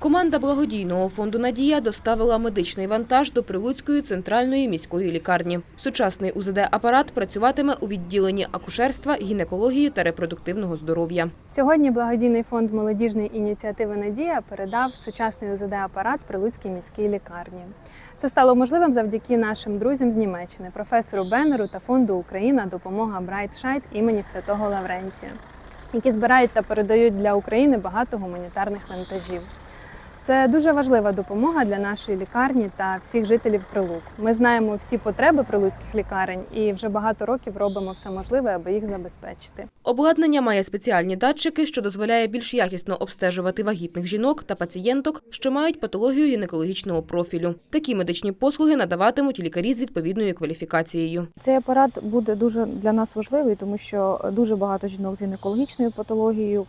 Команда благодійного фонду Надія доставила медичний вантаж до Прилуцької центральної міської лікарні. Сучасний УЗД-апарат працюватиме у відділенні акушерства, гінекології та репродуктивного здоров'я. Сьогодні благодійний фонд молодіжної ініціативи Надія передав сучасний УЗД-апарат Прилуцькій міській лікарні. Це стало можливим завдяки нашим друзям з Німеччини, професору Беннеру та фонду Україна допомога Брайтшайт імені святого Лаврентія, які збирають та передають для України багато гуманітарних вантажів. Це дуже важлива допомога для нашої лікарні та всіх жителів Прилук. Ми знаємо всі потреби прилуцьких лікарень і вже багато років робимо все можливе, аби їх забезпечити. Обладнання має спеціальні датчики, що дозволяє більш якісно обстежувати вагітних жінок та пацієнток, що мають патологію гінекологічного профілю. Такі медичні послуги надаватимуть лікарі з відповідною кваліфікацією. Цей апарат буде дуже для нас важливий, тому що дуже багато жінок з гінекологічною патологією,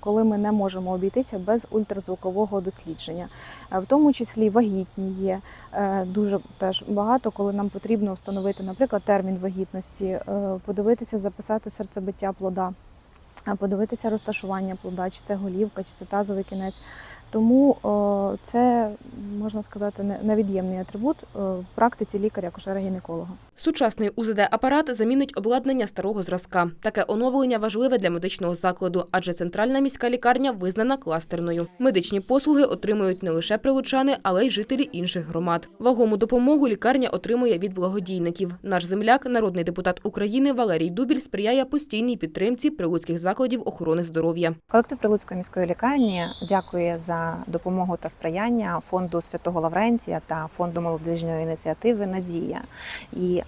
коли ми не можемо обійтися без ультразвукового дослідження, Е, в тому числі вагітні є е, дуже теж багато, коли нам потрібно встановити, наприклад, термін вагітності, е, подивитися, записати серцебиття плода. е, Подивитися розташування плода, чи це голівка, чи це тазовий кінець. Тому це можна сказати не- невід'ємний атрибут е, в практиці лікаря-акушера-гінеколога. Сучасний УЗД-апарат замінить обладнання старого зразка. Таке оновлення важливе для медичного закладу, адже центральна міська лікарня визнана кластерною. Медичні послуги отримують не лише прилучани, але й жителі інших громад. Вагому допомогу лікарня отримує від благодійників. Наш земляк, народний депутат України Валерій Дубіль, сприяє постійній підтримці прилуцьких закладів охорони здоров'я. Колектив Прилуцької міської лікарні дякує за допомогу та сприяння фонду Святого Лаврентія та фонду молодіжної ініціативи Надія. І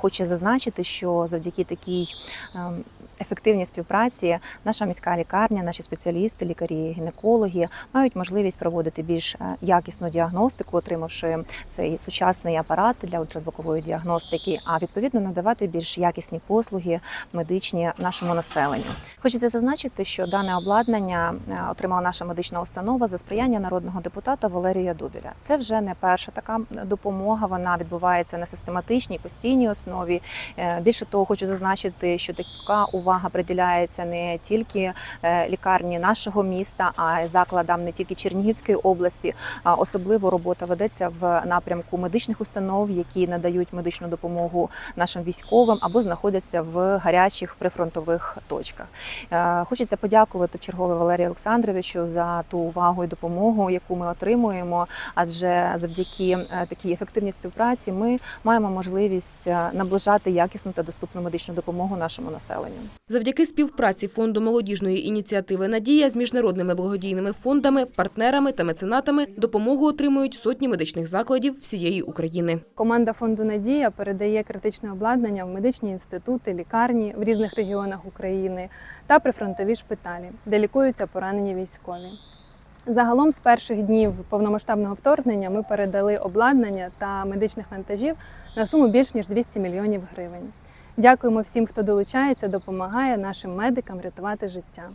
хоче зазначити, що завдяки такій ем, ефективній співпраці наша міська лікарня, наші спеціалісти, лікарі, гінекологи мають можливість проводити більш е, якісну діагностику, отримавши цей сучасний апарат для ультразвукової діагностики, а відповідно надавати більш якісні послуги медичні нашому населенню. Хочеться зазначити, що дане обладнання е, отримала наша медична установа за сприяння народного депутата Валерія Дубіля. Це вже не перша така допомога. Вона відбувається на систематичній постійній основі. Е, Більше того, хочу зазначити, що така увага приділяється не тільки е, лікарні нашого міста, а й закладам не тільки Чернігівської області. Особливо робота ведеться в напрямку медичних установ, які надають медичну допомогу нашим військовим або знаходяться в гарячих прифронтових точках. Е, Хочеться подякувати чергове Валерію Олександровичу за ту увагу і допомогу, яку ми отримуємо. Адже завдяки е, такій ефективній співпраці ми маємо можливість наближати якісну та доступну медичну допомогу нашому населенню. Завдяки співпраці фонду молодіжної ініціативи Надія з міжнародними благодійними фондами, партнерами та меценатами допомогу отримують сотні медичних закладів всієї України. Команда фонду Надія передає критичне обладнання в медичні інститути, лікарні в різних регіонах України та прифронтові шпиталі, де лікуються поранені військові. Загалом з перших днів повномасштабного вторгнення ми передали обладнання та медичних вантажів на суму більш ніж 200 мільйонів гривень. Дякуємо всім, хто долучається, допомагає нашим медикам рятувати життя.